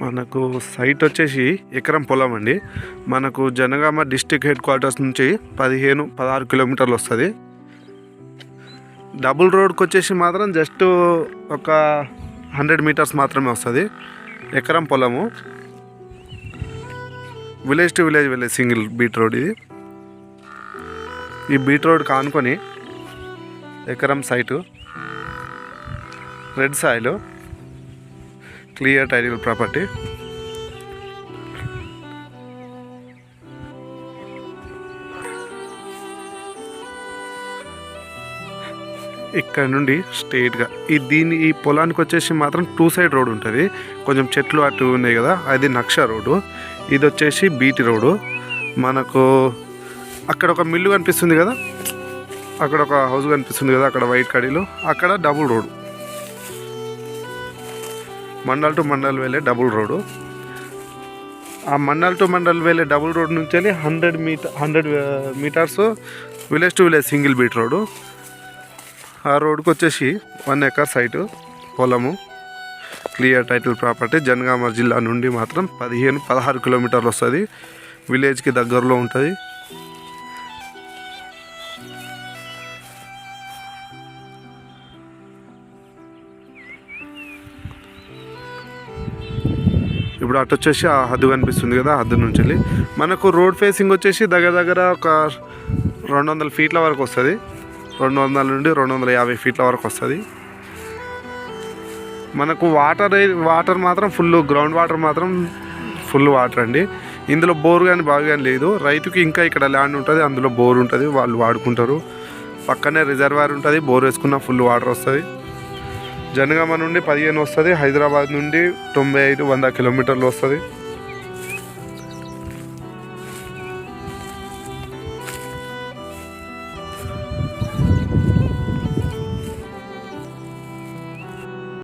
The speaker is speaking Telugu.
మనకు సైట్ వచ్చేసి ఎకరం పొలం అండి. మనకు జనగామ డిస్టిక్ హెడ్ క్వార్టర్స్ నుంచి పదిహేను పదహారు కిలోమీటర్లు వస్తుంది. డబుల్ రోడ్కి వచ్చేసి మాత్రం జస్ట్ ఒక హండ్రెడ్ మీటర్స్ మాత్రమే వస్తుంది. ఎకరం పొలము. విలేజ్ టు విలేజ్ వెళ్ళే సింగిల్ బీట్ రోడ్ ఇది. ఈ బీట్ రోడ్ కానుకొని ఎకరం site. Red Sailu. Clear title property ఇక్కడ నుండి స్ట్రేట్గా ఈ దీని ఈ పొలానికి వచ్చేసి మాత్రం టూ సైడ్ రోడ్ ఉంటుంది. కొంచెం చెట్లు అటు ఉన్నాయి కదా అది నక్ష రోడ్డు. ఇది వచ్చేసి బీటీ రోడ్డు. మనకు అక్కడ ఒక మిల్లు కనిపిస్తుంది కదా అక్కడ ఒక హౌస్ కనిపిస్తుంది కదా అక్కడ వైట్ కడీలు. అక్కడ double road mandal to mandal వెళ్ళే డబుల్ రోడ్డు ఆ మండల్ టు మండల్ వెళ్ళే డబుల్ రోడ్ నుంచి వెళ్ళి hundred meter hundred meters village to village single beat road ఆ రోడ్కి వచ్చేసి వన్ ఎకర్ సైటు పొలము క్లియర్ టైటిల్ ప్రాపర్టీ జనగామ జిల్లా నుండి మాత్రం పదిహేను పదహారు కిలోమీటర్లు వస్తుంది. విలేజ్కి దగ్గరలో ఉంటుంది. ఇప్పుడు అటు వచ్చేసి ఆ హద్దు కనిపిస్తుంది కదా ఆ హద్దు నుంచి వెళ్ళి. మనకు రోడ్ ఫేసింగ్ వచ్చేసి దగ్గర దగ్గర ఒక రెండు వందల ఫీట్ల వరకు వస్తుంది. రెండు వందల నుండి రెండు వందల యాభై ఫీట్ల వరకు వస్తుంది. మనకు వాటర్ వాటర్ మాత్రం ఫుల్ గ్రౌండ్ వాటర్ మాత్రం ఫుల్ వాటర్ అండి. ఇందులో బోర్ కానీ బాగా కానీ లేదు. రైతుకి ఇంకా ఇక్కడ ల్యాండ్ ఉంటుంది అందులో బోర్ ఉంటుంది వాళ్ళు వాడుకుంటారు. పక్కనే రిజర్వాయర్ ఉంటుంది బోర్ వేసుకున్న ఫుల్ వాటర్ వస్తుంది. జనగామ నుండి పదిహేను వస్తుంది హైదరాబాద్ నుండి తొంభై ఐదు వంద కిలోమీటర్లు వస్తుంది.